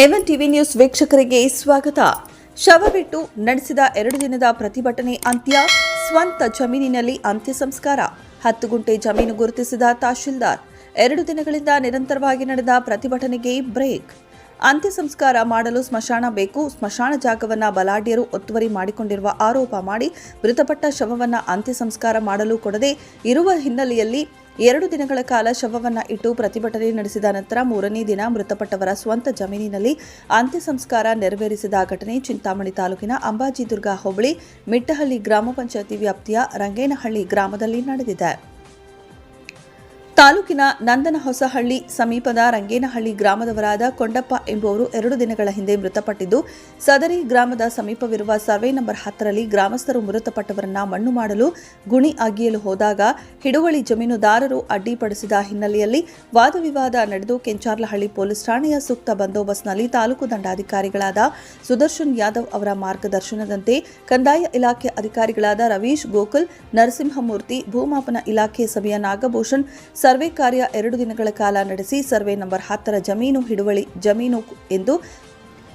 ಎವನ್ TV news ವೀಕ್ಷಕರಿಗೆ ಸ್ವಾಗತ. ಶವ ಬಿಟ್ಟು ನಡೆಸಿದ ಎರಡು ದಿನದ ಪ್ರತಿಭಟನೆ ಅಂತ್ಯ, ಸ್ವಂತ ಜಮೀನಿನಲ್ಲಿ ಅಂತ್ಯ ಸಂಸ್ಕಾರ. ಹತ್ತು ಗುಂಟೆ ಜಮೀನು ಗುರುತಿಸಿದ ತಹಶೀಲ್ದಾರ್, ಎರಡು ದಿನಗಳಿಂದ ನಿರಂತರವಾಗಿ ನಡೆದ ಪ್ರತಿಭಟನೆಗೆ ಬ್ರೇಕ್. ಅಂತ್ಯ ಸಂಸ್ಕಾರ ಮಾಡಲು ಸ್ಮಶಾನ ಬೇಕು, ಸ್ಮಶಾನ ಜಾಗವನ್ನ ಬಲಾಢ್ಯರು ಒತ್ತುವರಿ ಮಾಡಿಕೊಂಡಿರುವ ಆರೋಪ ಮಾಡಿ ಮೃತಪಟ್ಟ ಶವವನ್ನ ಅಂತ್ಯ ಸಂಸ್ಕಾರ ಮಾಡಲು ಕೊಡದೆ ಇರುವ ಹಿನ್ನೆಲೆಯಲ್ಲಿ ಎರಡು ದಿನಗಳ ಕಾಲ ಶವವನ್ನು ಇಟ್ಟು ಪ್ರತಿಭಟನೆ ನಡೆಸಿದ ನಂತರ ಮೂರನೇ ದಿನ ಮೃತಪಟ್ಟವರ ಸ್ವಂತ ಜಮೀನಿನಲ್ಲಿ ಅಂತ್ಯ ಸಂಸ್ಕಾರ ನೆರವೇರಿಸಿದ ಘಟನೆ ಚಿಂತಾಮಣಿ ತಾಲೂಕಿನ ಅಂಬಾಜಿದುರ್ಗ ಹೋಬಳಿ ಮಿಟ್ಟಹಳ್ಳಿ ಗ್ರಾಮ ಪಂಚಾಯತಿ ವ್ಯಾಪ್ತಿಯ ರಂಗೇನಹಳ್ಳಿ ಗ್ರಾಮದಲ್ಲಿ ನಡೆದಿದೆ. ತಾಲೂಕಿನ ನಂದನ ಹೊಸಹಳ್ಳಿ ಸಮೀಪದ ರಂಗೇನಹಳ್ಳಿ ಗ್ರಾಮದವರಾದ ಕೊಂಡಪ್ಪ ಎಂಬುವರು ಎರಡು ದಿನಗಳ ಹಿಂದೆ ಮೃತಪಟ್ಟಿದ್ದು, ಸದರಿ ಗ್ರಾಮದ ಸಮೀಪವಿರುವ ಸರ್ವೆ ನಂಬರ್ ಹತ್ತರಲ್ಲಿ ಗ್ರಾಮಸ್ಥರು ಮೃತಪಟ್ಟವರನ್ನ ಮಣ್ಣು ಮಾಡಲು ಗುಣಿ ಅಗಿಯಲು ಹೋದಾಗ ಹಿಡುವಳಿ ಜಮೀನುದಾರರು ಅಡ್ಡಿಪಡಿಸಿದ ಹಿನ್ನೆಲೆಯಲ್ಲಿ ವಾದವಿವಾದ ನಡೆದು ಕೆಂಚಾರ್ಲಹಳ್ಳಿ ಪೊಲೀಸ್ ಠಾಣೆಯ ಸೂಕ್ತ ಬಂದೋಬಸ್ತ್ನಲ್ಲಿ ತಾಲೂಕು ದಂಡಾಧಿಕಾರಿಗಳಾದ ಸುದರ್ಶನ್ ಯಾದವ್ ಅವರ ಮಾರ್ಗದರ್ಶನದಂತೆ ಕಂದಾಯ ಇಲಾಖೆ ಅಧಿಕಾರಿಗಳಾದ ರವೀಶ್ ಗೋಕುಲ್, ನರಸಿಂಹಮೂರ್ತಿ, ಭೂಮಾಪನ ಇಲಾಖೆ ಸಭೆಯ ನಾಗಭೂಷಣ್ ಸರ್ವೆ ಕಾರ್ಯ ಎರಡು ದಿನಗಳ ಕಾಲ ನಡೆಸಿ ಸರ್ವೆ ನಂಬರ್ ಹತ್ತರ ಜಮೀನು ಹಿಡುವಳಿ ಜಮೀನು ಎಂದು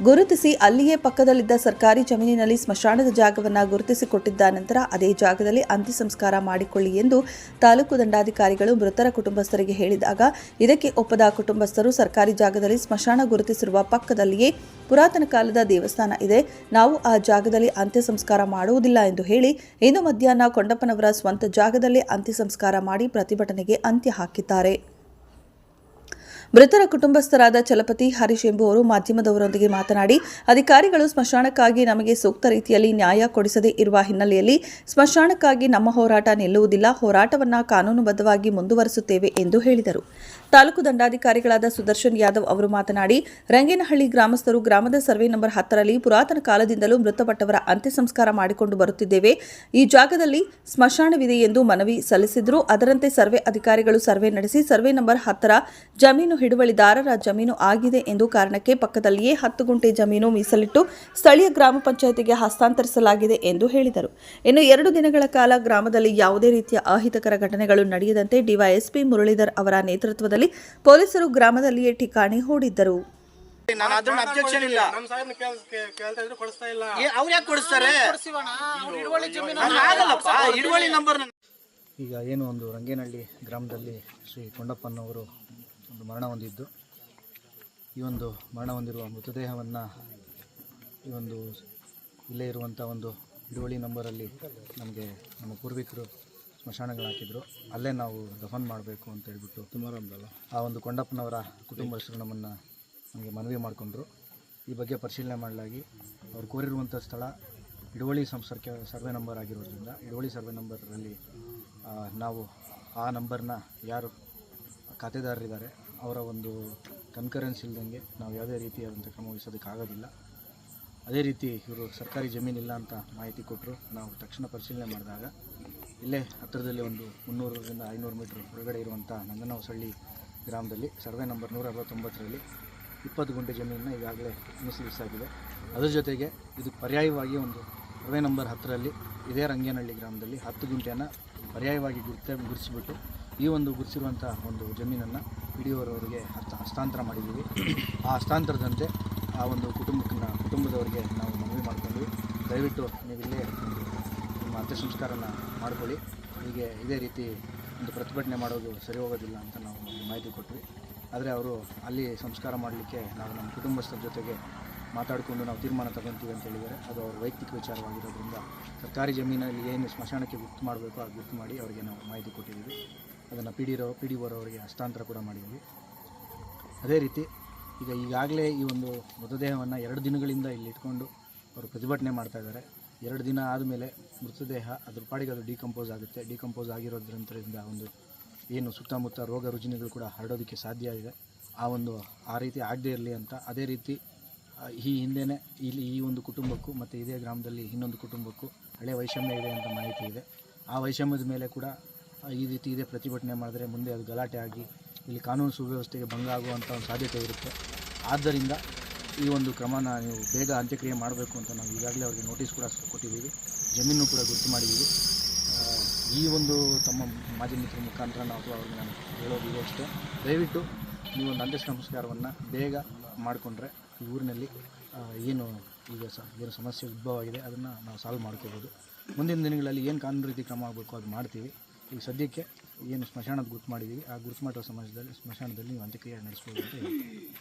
ಗುರುತಿಸಿ ಅಲ್ಲಿಯೇ ಪಕ್ಕದಲ್ಲಿದ್ದ ಸರ್ಕಾರಿ ಜಮೀನಿನಲ್ಲಿ ಸ್ಮಶಾನದ ಜಾಗವನ್ನು ಗುರುತಿಸಿಕೊಟ್ಟಿದ್ದ ನಂತರ ಅದೇ ಜಾಗದಲ್ಲಿ ಅಂತ್ಯ ಸಂಸ್ಕಾರ ಮಾಡಿಕೊಳ್ಳಿ ಎಂದು ತಾಲೂಕು ದಂಡಾಧಿಕಾರಿಗಳು ಮೃತರ ಕುಟುಂಬಸ್ಥರಿಗೆ ಹೇಳಿದಾಗ, ಇದಕ್ಕೆ ಒಪ್ಪದ ಕುಟುಂಬಸ್ಥರು ಸರ್ಕಾರಿ ಜಾಗದಲ್ಲಿ ಸ್ಮಶಾನ ಗುರುತಿಸಿರುವ ಪಕ್ಕದಲ್ಲಿಯೇ ಪುರಾತನ ಕಾಲದ ದೇವಸ್ಥಾನ ಇದೆ, ನಾವು ಆ ಜಾಗದಲ್ಲಿ ಅಂತ್ಯ ಸಂಸ್ಕಾರ ಮಾಡುವುದಿಲ್ಲ ಎಂದು ಹೇಳಿ ಇಂದು ಮಧ್ಯಾಹ್ನ ಕೊಂಡಪ್ಪನವರ ಸ್ವಂತ ಜಾಗದಲ್ಲೇ ಅಂತ್ಯ ಸಂಸ್ಕಾರ ಮಾಡಿ ಪ್ರತಿಭಟನೆಗೆ ಅಂತ್ಯ ಹಾಕಿದ್ದಾರೆ. ಮೃತರ ಕುಟುಂಬಸ್ಥರಾದ ಚಲಪತಿ ಹರೀಶ್ ಎಂಬುವರು ಮಾಧ್ಯಮದವರೊಂದಿಗೆ ಮಾತನಾಡಿ, ಅಧಿಕಾರಿಗಳು ಸ್ಮಶಾನಕ್ಕಾಗಿ ನಮಗೆ ಸೂಕ್ತ ರೀತಿಯಲ್ಲಿ ನ್ಯಾಯ ಕೊಡಿಸದೇ ಇರುವ ಹಿನ್ನೆಲೆಯಲ್ಲಿ ಸ್ಮಶಾನಕ್ಕಾಗಿ ನಮ್ಮ ಹೋರಾಟ ನಿಲ್ಲುವುದಿಲ್ಲ, ಹೋರಾಟವನ್ನು ಕಾನೂನುಬದ್ಧವಾಗಿ ಮುಂದುವರಿಸುತ್ತೇವೆ ಎಂದು ಹೇಳಿದರು. ತಾಲೂಕು ದಂಡಾಧಿಕಾರಿಗಳಾದ ಸುದರ್ಶನ್ ಯಾದವ್ ಅವರು ಮಾತನಾಡಿ, ರಂಗೇನಹಳ್ಳಿ ಗ್ರಾಮಸ್ಥರು ಗ್ರಾಮದ ಸರ್ವೆ ನಂಬರ್ ಹತ್ತರಲ್ಲಿ ಪುರಾತನ ಕಾಲದಿಂದಲೂ ಮೃತಪಟ್ಟವರ ಅಂತ್ಯ ಸಂಸ್ಕಾರ ಮಾಡಿಕೊಂಡು ಬರುತ್ತಿದ್ದೇವೆ. ಈ ಜಾಗದಲ್ಲಿ ಸ್ಮಶಾನವಿದೆ ಎಂದು ಮನವಿ ಸಲ್ಲಿಸಿದ್ರು. ಅದರಂತೆ ಸರ್ವೆ ಅಧಿಕಾರಿಗಳು ಸರ್ವೆ ನಡೆಸಿ, ಸರ್ವೆ ನಂಬರ್ ಹತ್ತರ ಜಮೀನು ಹಿಡುವಳಿದಾರರ ಜಮೀನು ಆಗಿದೆ ಎಂದು ಕಾರಣಕ್ಕೆ ಪಕ್ಕದಲ್ಲಿಯೇ ಹತ್ತು ಗುಂಟೆ ಜಮೀನು ಮೀಸಲಿಟ್ಟು ಸ್ಥಳೀಯ ಗ್ರಾಮ ಪಂಚಾಯಿತಿಗೆ ಹಸ್ತಾಂತರಿಸಲಾಗಿದೆ ಎಂದು ಹೇಳಿದರು. ಇನ್ನು ಎರಡು ದಿನಗಳ ಕಾಲ ಗ್ರಾಮದಲ್ಲಿ ಯಾವುದೇ ರೀತಿಯ ಅಹಿತಕರ ಘಟನೆಗಳು ನಡೆಯದಂತೆ ಡಿವೈಎಸ್ಪಿ ಮುರಳೀಧರ್ ಅವರ ನೇತೃತ್ವದಲ್ಲಿ ಪೊಲೀಸರು ಗ್ರಾಮದಲ್ಲಿಯೇ ಠಿಕಾಣಿ ಹೂಡಿದ್ದರು. ನಾನು ಅದ್ರ ಅಬ್ಜೆಕ್ಷನ್ ಇಲ್ಲ. ನಮ್ ಸಾಹೇಬ್ನ ಕೇಳ್- ಕೇ- ಕೇಳ್ತಾ ಇದ್ರು ಕೊಡಿಸ್ತಾ ಇಲ್ಲ. ಅವ್ರು ಯಾಕೆ ಕೊಡಿಸ್ತಾರೆ? ನಾನು ಆಗಲ್ಲಪ್ಪ ಹಿಡುವಳಿ ನಂಬರ್ ಈಗ ಏನು ಒಂದು ರಂಗೇನಹಳ್ಳಿ ಗ್ರಾಮದಲ್ಲಿ ಶ್ರೀ ಕೊಂಡಪ್ಪನವರು ಒಂದು ಮರಣ ಹೊಂದಿದ್ದು. ಈ ಒಂದು ಮರಣ ಹೊಂದಿರುವ ಮೃತದೇಹವನ್ನು ಈ ಒಂದು ಇಲ್ಲೇ ಇರುವಂಥ ಒಂದು ಹಿಡುವಳಿ ನಂಬರಲ್ಲಿ ನಮಗೆ ನಮ್ಮ ಪೂರ್ವಿಕರು ಸ್ಮಶಾನಗಳು ಹಾಕಿದ್ರು. ಅಲ್ಲೇ ನಾವು ದಫನ್ ಮಾಡಬೇಕು ಅಂತ ಹೇಳ್ಬಿಟ್ಟು ಸಮಾರಂಭದಲ್ಲ ಆ ಒಂದು ಕೊಂಡಪ್ಪನವರ ಕುಟುಂಬಸ್ಥರು ನಮ್ಮನ್ನು ನಮಗೆ ಮನವಿ ಮಾಡಿಕೊಂಡ್ರು. ಈ ಬಗ್ಗೆ ಪರಿಶೀಲನೆ ಮಾಡಲಾಗಿ ಅವ್ರು ಕೋರಿರುವಂಥ ಸ್ಥಳ ಹಿಡುವಳಿ ಸಂಸರ್ಕ ಸರ್ವೆ ನಂಬರ್ ಆಗಿರೋದ್ರಿಂದ ಹಿಡುವಳಿ ಸರ್ವೆ ನಂಬರಲ್ಲಿ ನಾವು ಆ ನಂಬರ್ನ ಯಾರು ಖಾತೆದಾರರಿದ್ದಾರೆ ಅವರ ಒಂದು ಕನ್ಕರೆನ್ಸ್ ಇಲ್ದಂಗೆ ನಾವು ಯಾವುದೇ ರೀತಿಯಾದಂಥ ಕ್ರಮ ವಹಿಸೋದಕ್ಕಾಗೋದಿಲ್ಲ. ಅದೇ ರೀತಿ ಇವರು ಸರ್ಕಾರಿ ಜಮೀನಿಲ್ಲ ಅಂತ ಮಾಹಿತಿ ಕೊಟ್ಟರು. ನಾವು ತಕ್ಷಣ ಪರಿಶೀಲನೆ ಮಾಡಿದಾಗ ಇಲ್ಲೇ ಹತ್ತಿರದಲ್ಲಿ ಒಂದು ಮುನ್ನೂರರಿಂದ ಐನೂರು ಮೀಟ್ರ್ ಒಳಗಡೆ ಇರುವಂಥ ನಂದನಹೊಸಳ್ಳಿ ಗ್ರಾಮದಲ್ಲಿ ಸರ್ವೆ ನಂಬರ್ ನೂರ ಅರವತ್ತೊಂಬತ್ತರಲ್ಲಿ ಇಪ್ಪತ್ತು ಗುಂಟೆ ಜಮೀನನ್ನ ಈಗಾಗಲೇ ಮೀಸಲಿಸಾಗಿದೆ ಅದರ ಜೊತೆಗೆ ಇದು ಪರ್ಯಾಯವಾಗಿ ಒಂದು ಸರ್ವೆ ನಂಬರ್ ಹತ್ತರಲ್ಲಿ ಇದೇ ರಂಗೇನಹಳ್ಳಿ ಗ್ರಾಮದಲ್ಲಿ ಹತ್ತು ಗುಂಟೆಯನ್ನು ಪರ್ಯಾಯವಾಗಿ ಗುರ್ತ ಗುರುತಿಸಿಬಿಟ್ಟು ಈ ಒಂದು ಗುರುತಿಸಿರುವಂಥ ಒಂದು ಜಮೀನನ್ನು ಡಿ ಹಸ್ತ ಹಸ್ತಾಂತರ ಮಾಡಿದ್ದೀವಿ. ಆ ಹಸ್ತಾಂತರದಂತೆ ಆ ಒಂದು ಕುಟುಂಬಕ್ಕನ್ನ ಕುಟುಂಬದವರಿಗೆ ನಾವು ಮನವಿ ಮಾಡ್ಕೊಂಡ್ವಿ. ದಯವಿಟ್ಟು ನೀವಿಲ್ಲೇ ನಿಮ್ಮ ಅಂತ್ಯ ಸಂಸ್ಕಾರನ ಮಾಡ್ಕೊಳ್ಳಿ. ಹೀಗೆ ಇದೇ ರೀತಿ ಒಂದು ಪ್ರತಿಭಟನೆ ಮಾಡೋದು ಸರಿ ಹೋಗೋದಿಲ್ಲ ಅಂತ ನಾವು ಮಾಹಿತಿ ಕೊಟ್ವಿ. ಆದರೆ ಅವರು ಅಲ್ಲಿ ಸಂಸ್ಕಾರ ಮಾಡಲಿಕ್ಕೆ ನಾವು ನಮ್ಮ ಕುಟುಂಬಸ್ಥರ ಜೊತೆಗೆ ಮಾತಾಡಿಕೊಂಡು ನಾವು ತೀರ್ಮಾನ ತಗೊಂತೀವಿ ಅಂತ ಹೇಳಿದರೆ ಅದು ಅವ್ರ ವೈಯಕ್ತಿಕ ವಿಚಾರವಾಗಿರೋದ್ರಿಂದ ಸರ್ಕಾರಿ ಜಮೀನಲ್ಲಿ ಏನು ಸ್ಮಶಾನಕ್ಕೆ ಗುರ್ತು ಮಾಡಬೇಕು ಅದು ಗುರ್ತು ಮಾಡಿ ಅವರಿಗೆ ನಾವು ಮಾಹಿತಿ ಕೊಟ್ಟಿದ್ದೀವಿ. ಅದನ್ನು ಪಿ ಡಿ ಪಿ ಡಿ ಅವರಿಗೆ ಹಸ್ತಾಂತರ ಕೂಡ ಮಾಡಿದ್ದೀವಿ. ಅದೇ ರೀತಿ ಈಗ ಈಗಾಗಲೇ ಈ ಒಂದು ಮೃತದೇಹವನ್ನು ಎರಡು ದಿನಗಳಿಂದ ಇಲ್ಲಿ ಇಟ್ಕೊಂಡು ಅವರು ಪ್ರತಿಭಟನೆ ಮಾಡ್ತಾ ಇದ್ದಾರೆ. ಎರಡು ದಿನ ಆದಮೇಲೆ ಮೃತದೇಹ ಅದ್ರ ಪಾಡಿಗೆ ಅದು ಡಿಕಂಪೋಸ್ ಆಗುತ್ತೆ. ಡಿಕಂಪೋಸ್ ಆಗಿರೋದ್ರಿಂದ ಒಂದು ಏನು ಸುತ್ತಮುತ್ತ ರೋಗ ರುಜಿನಗಳು ಕೂಡ ಹರಡೋದಕ್ಕೆ ಸಾಧ್ಯ ಇದೆ. ಆ ಒಂದು, ಆ ರೀತಿ ಆಗದೇ ಇರಲಿ ಅಂತ ಅದೇ ರೀತಿ ಈ ಹಿಂದೆಯೇ ಇಲ್ಲಿ ಈ ಒಂದು ಕುಟುಂಬಕ್ಕೂ ಮತ್ತು ಇದೇ ಗ್ರಾಮದಲ್ಲಿ ಇನ್ನೊಂದು ಕುಟುಂಬಕ್ಕೂ ಹಳೆ ವೈಷಮ್ಯ ಇದೆ ಅಂತ ಮಾಹಿತಿ ಇದೆ. ಆ ವೈಷಮ್ಯದ ಮೇಲೆ ಕೂಡ ಈ ರೀತಿ ಇದೇ ಪ್ರತಿಭಟನೆ ಮಾಡಿದ್ರೆ ಮುಂದೆ ಅದು ಗಲಾಟೆ ಆಗಿ ಇಲ್ಲಿ ಕಾನೂನು ಸುವ್ಯವಸ್ಥೆಗೆ ಭಂಗ ಆಗುವಂಥ ಒಂದು ಸಾಧ್ಯತೆ ಇರುತ್ತೆ. ಆದ್ದರಿಂದ ಈ ಒಂದು ಕ್ರಮನ ನೀವು ಬೇಗ ಅಂತ್ಯಕ್ರಿಯೆ ಮಾಡಬೇಕು ಅಂತ ನಾವು ಈಗಾಗಲೇ ಅವರಿಗೆ ನೋಟಿಸ್ ಕೂಡ ಕೊಟ್ಟಿದ್ದೀವಿ. ಜಮೀನು ಕೂಡ ಗುರುತು ಮಾಡಿದ್ದೀವಿ. ಈ ಒಂದು ತಮ್ಮ ಮಾಜಿ ಮಿತ್ರ ಮುಖಾಂತರ ನಾವು ಅವ್ರಿಗೆ ನಾನು ಹೇಳೋದು ಅಷ್ಟೇ. ದಯವಿಟ್ಟು ನೀವು ಒಂದು ಅಂತ್ಯ ಸಂಸ್ಕಾರವನ್ನು ಬೇಗ ಮಾಡಿಕೊಂಡ್ರೆ ಈ ಊರಿನಲ್ಲಿ ಏನು ಈಗ ಸ, ಏನು ಸಮಸ್ಯೆ ಉದ್ಭವ ಆಗಿದೆ ಅದನ್ನು ನಾವು ಸಾಲ್ವ್ ಮಾಡ್ಕೋಬೋದು. ಮುಂದಿನ ದಿನಗಳಲ್ಲಿ ಏನು ಕಾನೂನು ರೀತಿ ಕ್ರಮ ಆಗಬೇಕು ಅದು ಮಾಡ್ತೀವಿ. ಈಗ ಸದ್ಯಕ್ಕೆ ಏನು ಸ್ಮಶಾನದ ಗುರುತು ಮಾಡಿದ್ದೀವಿ. ಆ ಗುರುತು ಮಾಡಿರೋ ಸಮಾಜದಲ್ಲಿ ಸ್ಮಶಾನದಲ್ಲಿ ನೀವು ಅಂತ್ಯಕ್ರಿಯೆ ನಡೆಸ್ಬೋದು ಅಂತ ಹೇಳ್ತೀವಿ.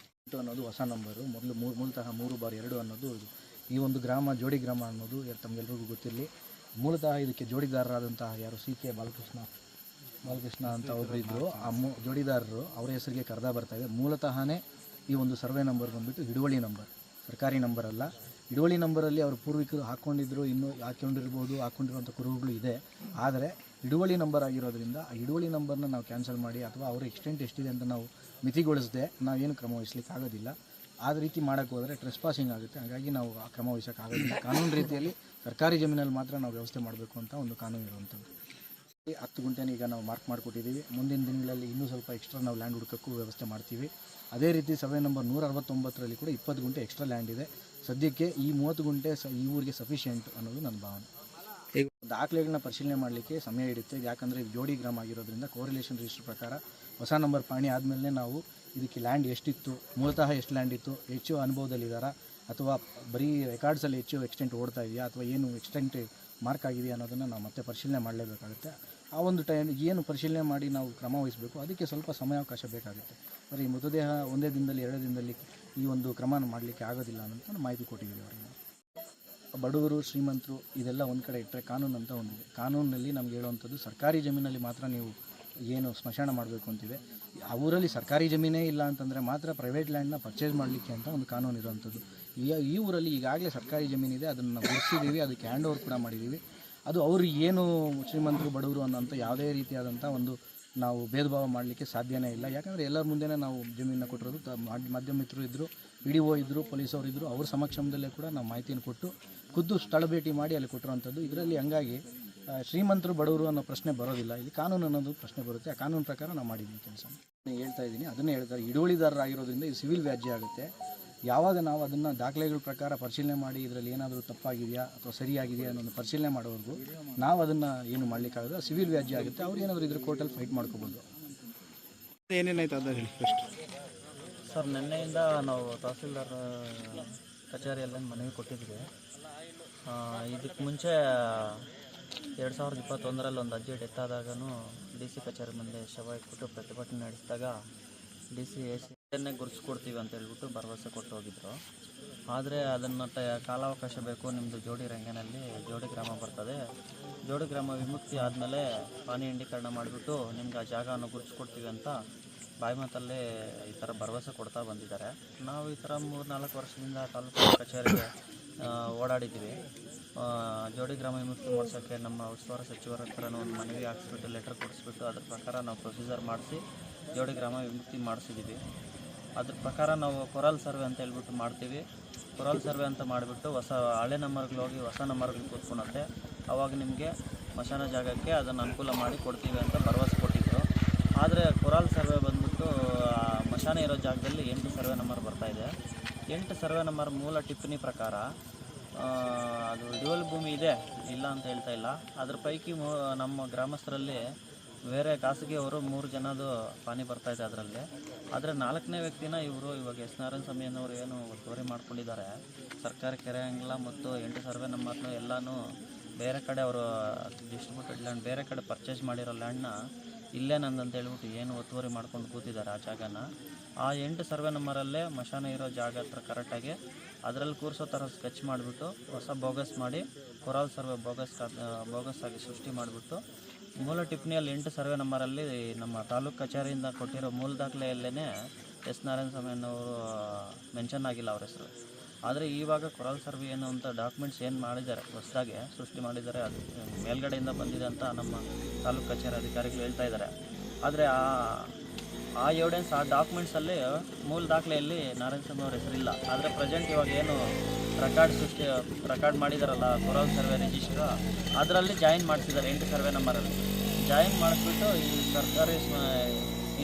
ಅನ್ನೋದು ಹೊಸ ನಂಬರು ಮೊದಲು ಮೂರು ಮೂಲತಃ ಮೂರು ಬಾರ್ ಎರಡು ಅನ್ನೋದು ಇದು. ಈ ಒಂದು ಗ್ರಾಮ, ಜೋಡಿ ಗ್ರಾಮ ಅನ್ನೋದು ತಮಗೆಲ್ಲರಿಗೂ ಗೊತ್ತಿರಲಿ. ಮೂಲತಃ ಇದಕ್ಕೆ ಜೋಡಿದಾರರಾದಂತಹ ಯಾರು ಸಿ ಕೆ ಬಾಲಕೃಷ್ಣ ಬಾಲಕೃಷ್ಣ ಅಂತ ಒಬ್ಬರು ಇದ್ದರು ಆ ಮೂ, ಜೋಡಿದಾರರು ಅವರ ಹೆಸರಿಗೆ ಕರೆದ ಇದೆ. ಮೂಲತಃನೇ ಈ ಒಂದು ಸರ್ವೆ ನಂಬರ್ ಬಂದುಬಿಟ್ಟು ಹಿಡುವಳಿ ನಂಬರ್ ಸರ್ಕಾರಿ ನಂಬರ್ ಅಲ್ಲ. ಹಿಡುವಳಿ ನಂಬರಲ್ಲಿ ಅವ್ರ ಪೂರ್ವಿಕರು ಹಾಕ್ಕೊಂಡಿದ್ರು ಇನ್ನೂ ಹಾಕ್ಕೊಂಡಿರ್ಬೋದು ಹಾಕ್ಕೊಂಡಿರುವಂಥ ಕುರುಹುಗಳು ಇದೆ. ಆದರೆ ಹಿಡುವಳಿ ನಂಬರ್ ಆಗಿರೋದ್ರಿಂದ ಆ ಹಿಡುವಳಿ ನಂಬರ್ನ ನಾವು ಕ್ಯಾನ್ಸಲ್ ಮಾಡಿ ಅಥವಾ ಅವರ ಎಕ್ಸ್ಟೆಂಟ್ ಎಷ್ಟಿದೆ ಅಂತ ನಾವು ಮಿತಿಗೊಳಿಸದೆ ನಾವೇನು ಕ್ರಮ ವಹಿಸ್ಲಿಕ್ಕೆ ಆಗೋದಿಲ್ಲ. ಆ ರೀತಿ ಮಾಡೋಕ್ಕೆ ಹೋದರೆ ಟ್ರೆಸ್ ಪಾಸಿಂಗ್ ಆಗುತ್ತೆ. ಹಾಗಾಗಿ ನಾವು ಆ ಕ್ರಮ ವಹಿಸೋಕ್ಕಾಗೋದಿಲ್ಲ ಕಾನೂನು ರೀತಿಯಲ್ಲಿ ಸರ್ಕಾರಿ ಜಮೀನಲ್ಲಿ ಮಾತ್ರ ನಾವು ವ್ಯವಸ್ಥೆ ಮಾಡಬೇಕು ಅಂತ ಒಂದು ಕಾನೂನು ಇರುವಂಥದ್ದು ಹತ್ತು ಗುಂಟೆನ ಈಗ ನಾವು ಮಾರ್ಕ್ ಮಾಡಿಕೊಟ್ಟಿದ್ದೀವಿ ಮುಂದಿನ ದಿನಗಳಲ್ಲಿ ಇನ್ನೂ ಸ್ವಲ್ಪ ಎಕ್ಸ್ಟ್ರಾ ನಾವು ಲ್ಯಾಂಡ್ ಹುಡುಕಕ್ಕೂ ವ್ಯವಸ್ಥೆ ಮಾಡ್ತೀವಿ. ಅದೇ ರೀತಿ ಸರ್ವೆ ನಂಬರ್ ನೂರ ಅರವತ್ತೊಂಬತ್ತರಲ್ಲಿ ಕೂಡ ಇಪ್ಪತ್ತು ಗುಂಟೆ ಎಕ್ಸ್ಟ್ರಾ ಲ್ಯಾಂಡ್ ಇದೆ. ಸದ್ಯಕ್ಕೆ ಈ ಮೂವತ್ತು ಗುಂಟೆ ಸ ಈ ಊರಿಗೆ ಸಫಿಷಿಯೆಂಟ್ ಅನ್ನೋದು ನನ್ನ ಭಾವನೆ. ದಾಖಲೆಗಳನ್ನ ಪರಿಶೀಲನೆ ಮಾಡಲಿಕ್ಕೆ ಸಮಯ ಹಿಡಿಯುತ್ತೆ. ಯಾಕಂದರೆ ಇದು ಜೋಡಿ ಗ್ರಾಮ ಆಗಿರೋದ್ರಿಂದ ಕೋರಿಲೇಷನ್ ರಿಜಿಸ್ಟರ್ ಪ್ರಕಾರ ಹೊಸ ನಂಬರ್ ಪಾಣಿ ಆದಮೇಲೆ ನಾವು ಇದಕ್ಕೆ ಲ್ಯಾಂಡ್ ಎಷ್ಟಿತ್ತು, ಮೂಲತಃ ಎಷ್ಟು ಲ್ಯಾಂಡ್ ಇತ್ತು, ಹೆಚ್ಚು ಅನುಭವದಲ್ಲಿದ್ದಾರಾ, ಅಥವಾ ಬರೀ ರೆಕಾರ್ಡ್ಸಲ್ಲಿ ಹೆಚ್ಚು ಎಕ್ಸ್ಟೆಂಟ್ ಓಡ್ತಾ ಇದೆಯಾ, ಅಥವಾ ಏನು ಎಕ್ಸ್ಟೆಂಟ್ ಮಾರ್ಕ್ ಆಗಿದೆಯಾ ಅನ್ನೋದನ್ನು ನಾವು ಮತ್ತೆ ಪರಿಶೀಲನೆ ಮಾಡಲೇಬೇಕಾಗುತ್ತೆ. ಆ ಒಂದು ಟೈಮ್ ಏನು ಪರಿಶೀಲನೆ ಮಾಡಿ ನಾವು ಕ್ರಮ ವಹಿಸಬೇಕು, ಅದಕ್ಕೆ ಸ್ವಲ್ಪ ಸಮಯಾವಕಾಶ ಬೇಕಾಗುತ್ತೆ. ಬರೀ ಮೃತದೇಹ ಒಂದೇ ದಿನದಲ್ಲಿ, ಎರಡು ದಿನದಲ್ಲಿ ಈ ಒಂದು ಕ್ರಮ ಮಾಡಲಿಕ್ಕೆ ಆಗೋದಿಲ್ಲ ಅಂತ ಮಾಹಿತಿ ಕೊಟ್ಟಿದ್ದೀವಿ ಅವರಿಗೆ. ಬಡವರು, ಶ್ರೀಮಂತರು ಇದೆಲ್ಲ ಒಂದು ಕಡೆ ಇಟ್ಟರೆ ಕಾನೂನು ಅಂತ ಒಂದಿದೆ ಕಾನೂನಿನಲ್ಲಿ ನಮ್ಗೆ ಹೇಳುವಂಥದ್ದು ಸರ್ಕಾರಿ ಜಮೀನಲ್ಲಿ ಮಾತ್ರ ನೀವು ಏನು ಸ್ಮಶಾನ ಮಾಡಬೇಕು ಅಂತಿದೆ. ಆ ಊರಲ್ಲಿ ಸರ್ಕಾರಿ ಜಮೀನೇ ಇಲ್ಲ ಅಂತಂದರೆ ಮಾತ್ರ ಪ್ರೈವೇಟ್ ಲ್ಯಾಂಡ್ನ ಪರ್ಚೇಸ್ ಮಾಡಲಿಕ್ಕೆ ಅಂತ ಒಂದು ಕಾನೂನು ಇರುವಂಥದ್ದು. ಈ ಈ ಊರಲ್ಲಿ ಈಗಾಗಲೇ ಸರ್ಕಾರಿ ಜಮೀನಿದೆ, ಅದನ್ನು ನಾವು ಗುರುತಿಸಿದ್ದೀವಿ ಅದಕ್ಕೆ ಹ್ಯಾಂಡ್ ಓವರ್ ಕೂಡ ಮಾಡಿದ್ದೀವಿ ಅದು ಅವರು ಏನು ಶ್ರೀಮಂತರು, ಬಡವರು ಅನ್ನೋಂಥ ಯಾವುದೇ ರೀತಿಯಾದಂಥ ಒಂದು ನಾವು ಭೇದ ಭಾವ ಮಾಡಲಿಕ್ಕೆ ಸಾಧ್ಯನೇ ಇಲ್ಲ. ಯಾಕಂದರೆ ಎಲ್ಲರ ಮುಂದೆನೇ ನಾವು ಜಮೀನನ್ನ ಕೊಟ್ಟಿರೋದು, ತ- ಮಾಧ್ಯ- ಮಾಧ್ಯಮ ಮಿತ್ರರು ಇದ್ದರು ಪಿ ಡಿ ಒ ಇದ್ದರು ಪೊಲೀಸವರು ಇದ್ದರು ಅವ್ರ ಸಮಕ್ಷಮದಲ್ಲೇ ಕೂಡ ನಾವು ಮಾಹಿತಿಯನ್ನು ಕೊಟ್ಟು ಖುದ್ದು ಸ್ಥಳ ಭೇಟಿ ಮಾಡಿ ಅಲ್ಲಿ ಕೊಟ್ಟಿರುವಂಥದ್ದು. ಇದರಲ್ಲಿ ಹಂಗಾಗಿ ಶ್ರೀಮಂತರು ಬಡವರು ಅನ್ನೋ ಪ್ರಶ್ನೆ ಬರೋದಿಲ್ಲ. ಇಲ್ಲಿ ಕಾನೂನು ಅನ್ನೋದು ಪ್ರಶ್ನೆ ಬರುತ್ತೆ. ಆ ಕಾನೂನು ಪ್ರಕಾರ ನಾವು ಮಾಡಿದ್ದೀವಿ ಕೆಲಸ. ಹೇಳ್ತಾ ಇದ್ದೀನಿ. ಅದನ್ನೇ ಹೇಳ್ತಾರೆ. ಹಿಡುವಳಿದಾರರಾಗಿರೋದ್ರಿಂದ ಇದು ಸಿವಿಲ್ ವ್ಯಾಜ್ಯ ಆಗುತ್ತೆ. ಯಾವಾಗ ನಾವು ಅದನ್ನು ದಾಖಲೆಗಳ ಪ್ರಕಾರ ಪರಿಶೀಲನೆ ಮಾಡಿ ಇದರಲ್ಲಿ ಏನಾದರೂ ತಪ್ಪಾಗಿದೆಯಾ ಅಥವಾ ಸರಿಯಾಗಿದೆಯಾ ಅನ್ನೋದು ಪರಿಶೀಲನೆ ಮಾಡೋವರೆಗೂ ನಾವು ಅದನ್ನು ಏನು ಮಾಡಲಿಕ್ಕಾಗದ ಸಿವಿಲ್ ವ್ಯಾಜ್ಯ ಆಗುತ್ತೆ. ಅವ್ರು ಏನಾದರೂ ಇದ್ರ ಕೋರ್ಟಲ್ಲಿ ಫೈಟ್ ಮಾಡ್ಕೋಬೋದು. ಏನೇನಾಯ್ತು ಅದ ಹೇಳಿ ಫಸ್ಟ್ ಸರ್, ನಿನ್ನೆಯಿಂದ ನಾವು ತಹಸೀಲ್ದಾರ್ ಕಚೇರಿಯಲ್ಲಿ ಮನವಿ ಕೊಟ್ಟಿದ್ವಿ. ಇದಕ್ಕೆ ಮುಂಚೆ ಎರಡು ಸಾವಿರದ ಇಪ್ಪತ್ತೊಂದರಲ್ಲಿ ಒಂದು ಅಜ್ಜಿ ಡೆತ್ ಆದಾಗೂ ಡಿ ಸಿ ಕಚೇರಿ ಮುಂದೆ ಶವ ಇಟ್ಬಿಟ್ಟು ಪ್ರತಿಭಟನೆ ನಡೆಸಿದಾಗ ಡಿ ಸಿ ಎ ಸಿಯನ್ನೇ ಗುರುಸ್ಕೊಡ್ತೀವಿ ಅಂತ ಹೇಳ್ಬಿಟ್ಟು ಭರವಸೆ ಕೊಟ್ಟು ಹೋಗಿದ್ರು. ಆದರೆ ಅದನ್ನು ಟ ಕಾಲಾವಕಾಶ ಬೇಕು ನಿಮ್ಮದು ಜೋಡಿ ರಂಗನಲ್ಲಿ, ಜೋಡಿ ಗ್ರಾಮ ಬರ್ತದೆ. ಜೋಡಿ ಗ್ರಾಮ ವಿಮುಕ್ತಿ ಆದಮೇಲೆ ಪಾನಿ ಇಂಡೀಕರಣ ಮಾಡಿಬಿಟ್ಟು ನಿಮ್ಗೆ ಆ ಜಾಗವನ್ನು ಗುರುತಿಸ್ಕೊಡ್ತೀವಿ ಅಂತ ಬಾಯಿ ಮಾತಲ್ಲೇ ಈ ಥರ ಭರವಸೆ ಕೊಡ್ತಾ ಬಂದಿದ್ದಾರೆ. ನಾವು ಈ ಥರ ಮೂರು ನಾಲ್ಕು ವರ್ಷದಿಂದ ತಾಲೂಕು ಕಚೇರಿಗೆ ಓಡಾಡಿದ್ದೀವಿ. ಜೋಡಿ ಗ್ರಾಮ ವಿಮುಕ್ತಿ ಮಾಡ್ಸೋಕ್ಕೆ ನಮ್ಮ ಉಸ್ತುವಾರಿ ಸಚಿವರ ಹತ್ರ ಒಂದು ಮನವಿ ಹಾಕ್ಸ್ಬಿಟ್ಟು ಲೆಟರ್ ಕೊಡಿಸ್ಬಿಟ್ಟು ಅದ್ರ ಪ್ರಕಾರ ನಾವು ಪ್ರೊಸೀಜರ್ ಮಾಡಿಸಿ ಜೋಡಿ ಗ್ರಾಮ ವಿಮುಕ್ತಿ ಮಾಡಿಸಿದ್ದೀವಿ. ಅದ್ರ ಪ್ರಕಾರ ನಾವು ಕೊರಲ್ ಸರ್ವೆ ಅಂತ ಹೇಳ್ಬಿಟ್ಟು ಮಾಡ್ತೀವಿ. ಕೊರಲ್ ಸರ್ವೆ ಅಂತ ಮಾಡಿಬಿಟ್ಟು ಹೊಸ ಹಳೆ ನಂಬರ್ಗಳು ಹೋಗಿ ಹೊಸ ನಂಬರ್ಗಳು ಕೂತ್ಕೊಳುತ್ತೆ ಅವಾಗ ನಿಮಗೆ ಮಶಾನ ಜಾಗಕ್ಕೆ ಅದನ್ನು ಅನುಕೂಲ ಮಾಡಿ ಕೊಡ್ತೀವಿ ಅಂತ ಭರವಸೆ ಕೊಟ್ಟಿದ್ದರು ಆದರೆ ಕೊರಾಲ್ ಸರ್ವೆ ಬಂದ್ಬಿಟ್ಟು ಮಶಾನ ಇರೋ ಜಾಗದಲ್ಲಿ ಎಂಟು ಸರ್ವೆ ನಂಬರ್ ಬರ್ತಾ ಇದೆ. ಎಂಟು ಸರ್ವೆ ನಂಬರ್ ಮೂಲ ಟಿಪ್ಪಣಿ ಪ್ರಕಾರ ಅದು ಡ್ಯುವಲ್ ಭೂಮಿ ಇದೆ, ಇಲ್ಲ ಅಂತ ಹೇಳ್ತಾ ಇಲ್ಲ. ಅದ್ರ ಪೈಕಿ ನಮ್ಮ ಗ್ರಾಮಸ್ಥರಲ್ಲಿ ಬೇರೆ ಖಾಸಗಿಯವರು ಮೂರು ಜನದು ಪಾನಿ ಬರ್ತಾ ಇದೆ ಅದರಲ್ಲಿ. ಆದರೆ ನಾಲ್ಕನೇ ವ್ಯಕ್ತಿನ ಇವರು ಇವಾಗ ಎಸ್ ನಾರಾಯಣ ಸ್ವಾಮಿ ಅನ್ನೋರು ಏನು ಒತ್ತುವರಿ ಮಾಡ್ಕೊಂಡಿದ್ದಾರೆ. ಸರ್ಕಾರಿ ಕೆರೆ ಮತ್ತು ಎಂಟು ಸರ್ವೆ ನಂಬರ್ನು ಎಲ್ಲನೂ ಬೇರೆ ಕಡೆ ಅವರು ಡಿಸ್ಟ್ರಿಬ್ಯೂಟೆಡ್ ಲ್ಯಾಂಡ್ ಬೇರೆ ಕಡೆ ಪರ್ಚೇಸ್ ಮಾಡಿರೋ ಲ್ಯಾಂಡ್ನ ಇಲ್ಲೇ ಅಂತ ಹೇಳ್ಬಿಟ್ಟು ಏನು ಒತ್ತುವರಿ ಮಾಡ್ಕೊಂಡು ಕೂತಿದ್ದಾರೆ ಆ ಜಾಗನ. ಆ ಎಂಟು ಸರ್ವೆ ನಂಬರಲ್ಲೇ ಮಶಾನ ಇರೋ ಜಾಗ ಹತ್ರ ಕರೆಕ್ಟಾಗಿ ಅದರಲ್ಲಿ ಕೂರಿಸೋ ಥರ ಸ್ಕೆಚ್ ಮಾಡಿಬಿಟ್ಟು ಹೊಸ ಬೋಗಸ್ ಮಾಡಿ ಕೊರಾಲ್ ಸರ್ವೆ ಬೋಗಸ್ ಬೋಗಸ್ ಆಗಿ ಸೃಷ್ಟಿ ಮಾಡಿಬಿಟ್ಟು ಮೂಲ ಟಿಪ್ಪಣಿಯಲ್ಲಿ ಎಂಟು ಸರ್ವೆ ನಂಬರಲ್ಲಿ ನಮ್ಮ ತಾಲೂಕು ಕಚೇರಿಯಿಂದ ಕೊಟ್ಟಿರೋ ಮೂಲ ದಾಖಲೆಯಲ್ಲೇ ಎಸ್ ನಾರಾಯಣ ಸ್ವಾಮಿ ಮೆನ್ಷನ್ ಆಗಿಲ್ಲ ಅವ್ರ ಹೆಸರು. ಆದರೆ ಇವಾಗ ಕೊರಲ್ ಸರ್ವೆ ಏನು ಡಾಕ್ಯುಮೆಂಟ್ಸ್ ಏನು ಮಾಡಿದ್ದಾರೆ, ಹೊಸದಾಗಿ ಸೃಷ್ಟಿ ಮಾಡಿದ್ದಾರೆ, ಅದು ಮೇಲ್ಗಡೆಯಿಂದ ಬಂದಿದೆ ಅಂತ ನಮ್ಮ ತಾಲೂಕು ಕಚೇರಿ ಅಧಿಕಾರಿಗಳು ಹೇಳ್ತಾ ಇದ್ದಾರೆ. ಆದರೆ ಆ ಆ ಎವಿಡೆನ್ಸ್ ಆ ಡಾಕ್ಯುಮೆಂಟ್ಸಲ್ಲಿ ಮೂಲ ದಾಖಲೆಯಲ್ಲಿ ನಾರಾಯಣ ಸ್ವಾಮಿ ಅವ್ರ ಹೆಸರಿಲ್ಲ. ಆದರೆ ಪ್ರೆಸೆಂಟ್ ಇವಾಗ ಏನು ರೆಕಾರ್ಡ್ ಸೃಷ್ಟಿ ರೆಕಾರ್ಡ್ ಮಾಡಿದಾರಲ್ಲ, ಕೊರಲ್ ಸರ್ವೆ ರಿಜಿಸ್ಟರ್ ಅದರಲ್ಲಿ ಜಾಯಿನ್ ಮಾಡಿಸಿದ್ದಾರೆ ಎಂಟು ಸರ್ವೆ ನಂಬರಲ್ಲಿ ಜಾಯಿನ್ ಮಾಡಿಸ್ಬಿಟ್ಟು ಈ ಸರ್ಕಾರಿ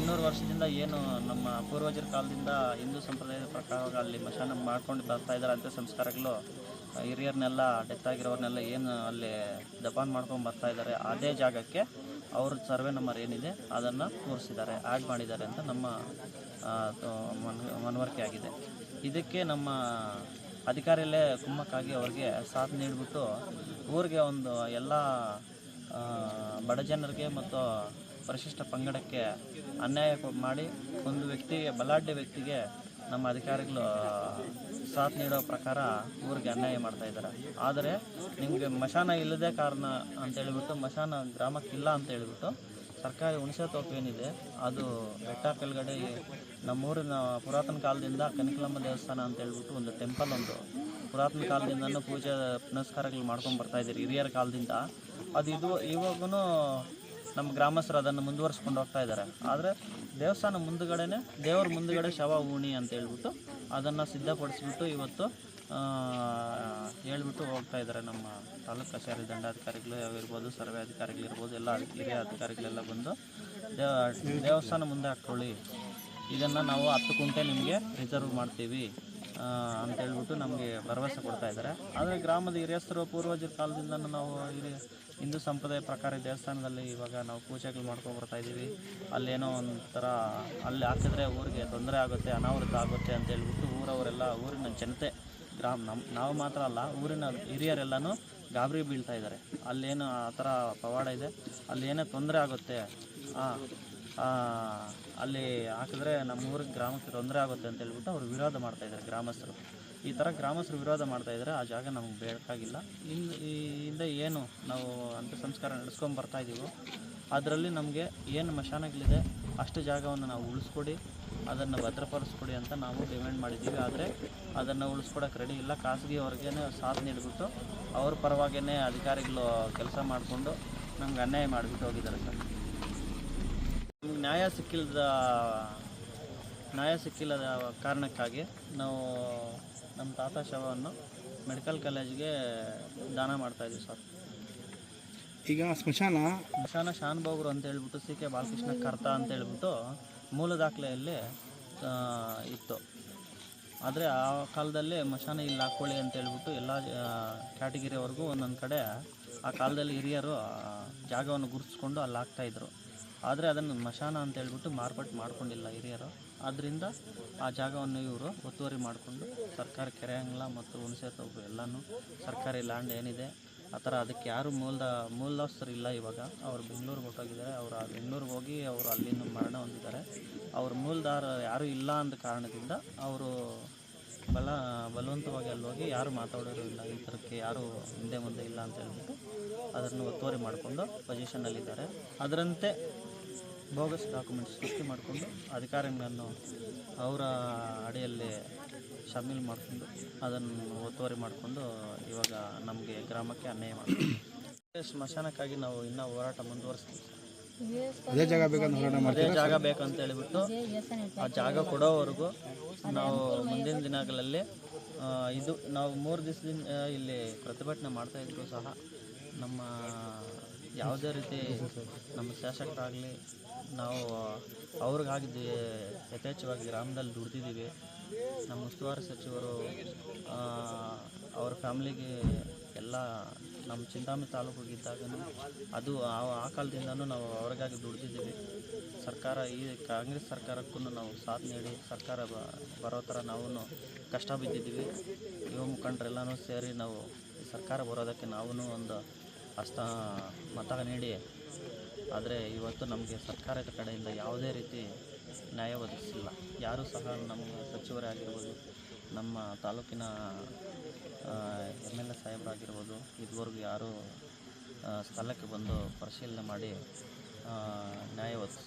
ಇನ್ನೂರು ವರ್ಷದಿಂದ ಏನು ನಮ್ಮ ಪೂರ್ವಜರ ಕಾಲದಿಂದ ಹಿಂದೂ ಸಂಪ್ರದಾಯದ ಪ್ರಕಾರ ಅಲ್ಲಿ ಮಶಾನ ಮಾಡ್ಕೊಂಡು ಬರ್ತಾ ಇದ್ದಾರೆ ಅಂತ ಸಂಸ್ಕಾರಗಳು ಹಿರಿಯರನ್ನೆಲ್ಲ ಡೆತ್ ಆಗಿರೋರ್ನೆಲ್ಲ ಏನು ಅಲ್ಲಿ ದಫಾನ್ ಮಾಡ್ಕೊಂಡು ಬರ್ತಾ ಇದ್ದಾರೆ. ಅದೇ ಜಾಗಕ್ಕೆ ಅವ್ರ ಸರ್ವೆ ನಂಬರ್ ಏನಿದೆ, ಅದನ್ನು ಕೂರಿಸಿದ್ದಾರೆ ಆ್ಯಡ್ ಮಾಡಿದ್ದಾರೆ ಅಂತ ನಮ್ಮ ಮನವರಿಕೆ ಆಗಿದೆ. ಇದಕ್ಕೆ ನಮ್ಮ ಅಧಿಕಾರಿಯಲ್ಲೇ ಕುಮ್ಮಕ್ಕಾಗಿ ಅವ್ರಿಗೆ ಸಾಥ್ ನೀಡಿಬಿಟ್ಟು ಊರಿಗೆ ಒಂದು ಎಲ್ಲ ಬಡ ಜನರಿಗೆ ಮತ್ತು ಪರಿಶಿಷ್ಟ ಪಂಗಡಕ್ಕೆ ಅನ್ಯಾಯ ಮಾಡಿ ಒಂದು ವ್ಯಕ್ತಿಗೆ, ಬಲಾಢ್ಯ ವ್ಯಕ್ತಿಗೆ ನಮ್ಮ ಅಧಿಕಾರಿಗಳು ಸಾಥ್ ನೀಡೋ ಪ್ರಕಾರ ಊರಿಗೆ ಅನ್ಯಾಯ ಮಾಡ್ತಾ ಇದ್ದಾರೆ. ಆದರೆ ನಿಮಗೆ ಮಶಾನ ಇಲ್ಲದೆ ಕಾರಣ ಅಂತ ಹೇಳಿಬಿಟ್ಟು, ಮಶಾನ ಗ್ರಾಮಕ್ಕಿಲ್ಲ ಅಂತ ಹೇಳಿಬಿಟ್ಟು ಸರ್ಕಾರಿ ಹುಣಸೆ ತೋಪು ಏನಿದೆ, ಅದು ಬೆಟ್ಟ ಕೆಳಗಡೆ ನಮ್ಮೂರಿನ ಪುರಾತನ ಕಾಲದಿಂದ ಕನಕಲಮ್ಮ ದೇವಸ್ಥಾನ ಅಂತ ಹೇಳ್ಬಿಟ್ಟು ಒಂದು ಟೆಂಪಲ್ ಒಂದು ಪುರಾತನ ಕಾಲದಿಂದನೂ ಪೂಜೆ ಪುನಸ್ಕಾರಗಳು ಮಾಡ್ಕೊಂಡು ಬರ್ತಾ ಇದ್ದೀರಿ, ಹಿರಿಯರ ಕಾಲದಿಂದ. ಅದು ಇದು ಇವಾಗೂ ನಮ್ಮ ಗ್ರಾಮಸ್ಥರು ಅದನ್ನು ಮುಂದುವರಿಸ್ಕೊಂಡು ಹೋಗ್ತಾ ಇದ್ದಾರೆ. ಆದರೆ ದೇವಸ್ಥಾನ ಮುಂದುಗಡೆನೆ ದೇವ್ರ ಮುಂದುಗಡೆ ಶವ ಉಣಿ ಅಂತ ಹೇಳ್ಬಿಟ್ಟು ಅದನ್ನು ಸಿದ್ಧಪಡಿಸ್ಬಿಟ್ಟು ಇವತ್ತು ಹೇಳ್ಬಿಟ್ಟು ಹೋಗ್ತಾ ಇದ್ದಾರೆ ನಮ್ಮ ತಾಲೂಕು ಕಚೇರಿ ದಂಡಾಧಿಕಾರಿಗಳು ಇರ್ಬೋದು ಸರ್ವೆ ಅಧಿಕಾರಿಗಳಿರ್ಬೋದು, ಎಲ್ಲ ಹಿರಿಯ ಅಧಿಕಾರಿಗಳೆಲ್ಲ ಬಂದು ದೇವಸ್ಥಾನ ಮುಂದೆ ಹಾಕ್ಕೊಳ್ಳಿ. ಇದನ್ನು ನಾವು ಹತ್ತು ಕುಂಟೆ ನಿಮಗೆ ರಿಸರ್ವ್ ಮಾಡ್ತೀವಿ. ಅಂತ ಹೇಳ್ಬಿಟ್ಟು ನಮಗೆ ಭರವಸೆ ಕೊಡ್ತಾ ಇದ್ದಾರೆ. ಆದರೆ ಗ್ರಾಮದ ಹಿರಿಯಸ್ಥರು ಪೂರ್ವಜರ ಕಾಲದಿಂದ ನಾವು ಇಲ್ಲಿ ಹಿಂದೂ ಸಂಪ್ರದಾಯ ಪ್ರಕಾರ ದೇವಸ್ಥಾನದಲ್ಲಿ ಇವಾಗ ನಾವು ಪೂಜೆಗಳು ಮಾಡ್ಕೊಂಡು ಬರ್ತಾ ಇದ್ದೀವಿ. ಅಲ್ಲೇನೋ ಒಂಥರ ಅಲ್ಲಿ ಹಾಕಿದ್ರೆ ಊರಿಗೆ ತೊಂದರೆ ಆಗುತ್ತೆ, ಅನಾವೃತ ಆಗುತ್ತೆ ಅಂತ ಹೇಳ್ಬಿಟ್ಟು ಊರವರೆಲ್ಲ, ಊರಿನ ಜನತೆ, ಗ್ರಾಮ ನಮ್ಮ ನಾವು ಮಾತ್ರ ಅಲ್ಲ, ಊರಿನ ಹಿರಿಯರೆಲ್ಲನೂ ಗಾಬರಿ ಬೀಳ್ತಾ ಇದ್ದಾರೆ. ಅಲ್ಲೇನು ಆ ಥರ ಪವಾಡ ಇದೆ. ಅಲ್ಲಿ ಏನೇ ತೊಂದರೆ ಆಗುತ್ತೆ. ಅಲ್ಲಿ ಹಾಕಿದ್ರೆ ನಮ್ಮ ಊರಿಗೆ ಗ್ರಾಮಕ್ಕೆ ತೊಂದರೆ ಆಗುತ್ತೆ ಅಂತ ಹೇಳ್ಬಿಟ್ಟು ಅವರು ವಿರೋಧ ಮಾಡ್ತಾ ಇದ್ದಾರೆ ಗ್ರಾಮಸ್ಥರು. ಈ ಥರ ಗ್ರಾಮಸ್ಥರು ವಿರೋಧ ಮಾಡ್ತಾ ಇದ್ದಾರೆ, ಆ ಜಾಗ ನಮಗೆ ಬೇಕಾಗಿಲ್ಲ. ಇನ್ನು ಈ ಹಿಂದೆ ಏನು ನಾವು ಅಂತ ಸಂಸ್ಕಾರ ನಡೆಸ್ಕೊಂಡು ಬರ್ತಾ ಇದ್ದೀವೋ ಅದರಲ್ಲಿ ನಮಗೆ ಏನು ಮಶಾನಗಳಿದೆ, ಅಷ್ಟು ಜಾಗವನ್ನು ನಾವು ಉಳಿಸ್ಕೊಡಿ, ಅದನ್ನು ಭದ್ರಪಡಿಸ್ಕೊಡಿ ಅಂತ ನಾವು ಡಿಮ್ಯಾಂಡ್ ಮಾಡಿದ್ದೀವಿ. ಆದರೆ ಅದನ್ನು ಉಳಿಸ್ಕೊಡೋಕೆ ರೆಡಿ ಇಲ್ಲ. ಖಾಸಗಿ ಖಾಸಗಿಯವ್ರಿಗೇ ಸಾಥ್ ನೀಡಿಬಿಟ್ಟು ಅವ್ರ ಪರವಾಗೇ ಅಧಿಕಾರಿಗಳು ಕೆಲಸ ಮಾಡಿಕೊಂಡು ನಮ್ಗೆ ಅನ್ಯಾಯ ಮಾಡಿಬಿಟ್ಟು ಹೋಗಿದ್ದಾರೆ ಸರ್. ನಮ್ಗೆ ನ್ಯಾಯ ಸಿಕ್ಕಿಲ್ಲದ ನ್ಯಾಯ ಸಿಕ್ಕಿಲ್ಲದ ಕಾರಣಕ್ಕಾಗಿ ನಾವು ನಮ್ಮ ತಾತ ಶವವನ್ನು ಮೆಡಿಕಲ್ ಕಾಲೇಜ್ಗೆ ದಾನ ಮಾಡ್ತಾಯಿದ್ವಿ ಸರ್. ಈಗ ಸ್ಮಶಾನ? ಮಶಾನ ಶಾನುಭೋಗರು ಅಂತ ಹೇಳ್ಬಿಟ್ಟು ಸಿ ಕೆ ಬಾಲಕೃಷ್ಣ ಕರ್ತ ಅಂತ ಹೇಳ್ಬಿಟ್ಟು ಮೂಲ ದಾಖಲೆಯಲ್ಲಿ ಇತ್ತು. ಆದರೆ ಆ ಕಾಲದಲ್ಲಿ ಮಶಾನ ಇಲ್ಲಿ ಹಾಕ್ಕೊಳ್ಳಿ ಅಂತ ಹೇಳ್ಬಿಟ್ಟು ಎಲ್ಲ ಕ್ಯಾಟಗಿರಿವರೆಗೂ ಒಂದೊಂದು ಕಡೆ ಆ ಕಾಲದಲ್ಲಿ ಹಿರಿಯರು ಜಾಗವನ್ನು ಗುರುತಿಸ್ಕೊಂಡು ಅಲ್ಲಿ ಹಾಕ್ತಾಯಿದ್ರು ಆದರೆ ಅದನ್ನು ಮಶಾನ ಅಂತ ಹೇಳ್ಬಿಟ್ಟು ಮಾರ್ಪಾಟು ಮಾಡ್ಕೊಂಡಿಲ್ಲ ಹಿರಿಯರು. ಆದ್ದರಿಂದ ಆ ಜಾಗವನ್ನು ಇವರು ಒತ್ತುವರಿ ಮಾಡಿಕೊಂಡು ಸರ್ಕಾರ ಕೆರೆ ಅಂಗ್ಲ ಮತ್ತು ಹುಣಸೆ ತೋಪು ಎಲ್ಲನೂ ಸರ್ಕಾರಿ ಲ್ಯಾಂಡ್ ಏನಿದೆ, ಆ ಥರ ಅದಕ್ಕೆ ಯಾರು ಮೂಲದ, ಮೂಲಸ್ಥರು ಇಲ್ಲ ಇವಾಗ. ಅವರು ಬೆಂಗಳೂರಿಗೆ ಹೊರಟೋಗಿದ್ದಾರೆ. ಅವರು ಆ ಬೆಂಗಳೂರಿಗೆ ಹೋಗಿ ಅವರು ಅಲ್ಲಿಂದ ಮರಣ ಹೊಂದಿದ್ದಾರೆ. ಅವ್ರ ಮೂಲದಾರ ಯಾರೂ ಇಲ್ಲ ಅಂದ ಕಾರಣದಿಂದ ಅವರು ಬಲ, ಬಲವಂತವಾಗಿ ಅಲ್ಲಿ ಹೋಗಿ ಯಾರು ಮಾತಾಡೋರು ಇಲ್ಲ. ಈ ಥರಕ್ಕೆ ಯಾರು ಹಿಂದೆ ಮುಂದೆ ಇಲ್ಲ ಅಂತ ಹೇಳ್ಬಿಟ್ಟು ಅದನ್ನು ಒತ್ತುವರಿ ಮಾಡಿಕೊಂಡು ಪೊಸಿಷನಲ್ಲಿದ್ದಾರೆ ಅದರಂತೆ ಬೋಗಸ್ ಡಾಕ್ಯುಮೆಂಟ್ಸ್ ಸೃಷ್ಟಿ ಮಾಡಿಕೊಂಡು ಅಧಿಕಾರಿಗಳನ್ನು ಅವರ ಅಡಿಯಲ್ಲಿ ಶಾಮೀಲ್ ಮಾಡಿಕೊಂಡು ಅದನ್ನು ಒತ್ತುವರಿ ಮಾಡಿಕೊಂಡು ಇವಾಗ ನಮಗೆ ಗ್ರಾಮಕ್ಕೆ ಅನ್ಯಾಯ ಮಾಡ್ತಾರೆ. ಸ್ಮಶಾನಕ್ಕಾಗಿ ನಾವು ಇನ್ನೂ ಹೋರಾಟ ಮುಂದುವರಿಸ್ತೀವಿ. ಅದೇ ಜಾಗ ಬೇಕಂತ ಅದೇ ಜಾಗ ಬೇಕಂತ ಹೇಳಿಬಿಟ್ಟು ಆ ಜಾಗ ಕೊಡೋವರೆಗೂ ನಾವು ಮುಂದಿನ ದಿನಗಳಲ್ಲಿ ಇದು ನಾವು ಮೂರು ದಿವಸದಿಂದ ಇಲ್ಲಿ ಪ್ರತಿಭಟನೆ ಮಾಡ್ತಾ ಇದ್ರು ಸಹ ನಮ್ಮ ಯಾವುದೇ ರೀತಿ ನಮ್ಮ ಶಾಸಕರಾಗಲಿ ನಾವು ಅವ್ರಿಗಾಗಿ ಯಥೇಚ್ಛವಾಗಿ ಗ್ರಾಮದಲ್ಲಿ ದುಡ್ದಿದ್ದೀವಿ. ನಮ್ಮ ಉಸ್ತುವಾರಿ ಸಚಿವರು ಅವ್ರ ಫ್ಯಾಮ್ಲಿಗೆ ಎಲ್ಲ ನಮ್ಮ ಚಿಂತಾಮಣಿ ಇದ್ದಾಗ ಅದು ಆ ಆ ಕಾಲದಿಂದನೂ ನಾವು ಅವ್ರಿಗಾಗಿ ದುಡ್ದಿದ್ದೀವಿ. ಸರ್ಕಾರ, ಈ ಕಾಂಗ್ರೆಸ್ ಸರ್ಕಾರಕ್ಕೂ ನಾವು ಸಾಥ್ ನೀಡಿ, ಸರ್ಕಾರ ಬರೋ ಥರ ನಾವು ಕಷ್ಟ ಬಿದ್ದಿದ್ದೀವಿ. ಯುವ ಮುಖಂಡರೆಲ್ಲನೂ ಸೇರಿ ನಾವು ಸರ್ಕಾರ ಬರೋದಕ್ಕೆ ನಾವೂ ಒಂದು ಹಸ್ತ ಮತ ನೀಡಿ, ಆದರೆ ಇವತ್ತು ನಮಗೆ ಸರ್ಕಾರದ ಕಡೆಯಿಂದ ಯಾವುದೇ ರೀತಿ ನ್ಯಾಯ ಒದಗಿಸಿಲ್ಲ. ಯಾರೂ ಸಹ ನಮ್ಮ ಸಚಿವರೇ ಆಗಿರ್ಬೋದು, ನಮ್ಮ ತಾಲೂಕಿನ ಎಂ ಎಲ್ ಎ ಸಾಹೇಬರಾಗಿರ್ಬೋದು ಇದುವರೆಗೂ ಯಾರೂ ಸ್ಥಳಕ್ಕೆ ಬಂದು ಪರಿಶೀಲನೆ ಮಾಡಿ ನ್ಯಾಯ ಒದಗಿಸಿ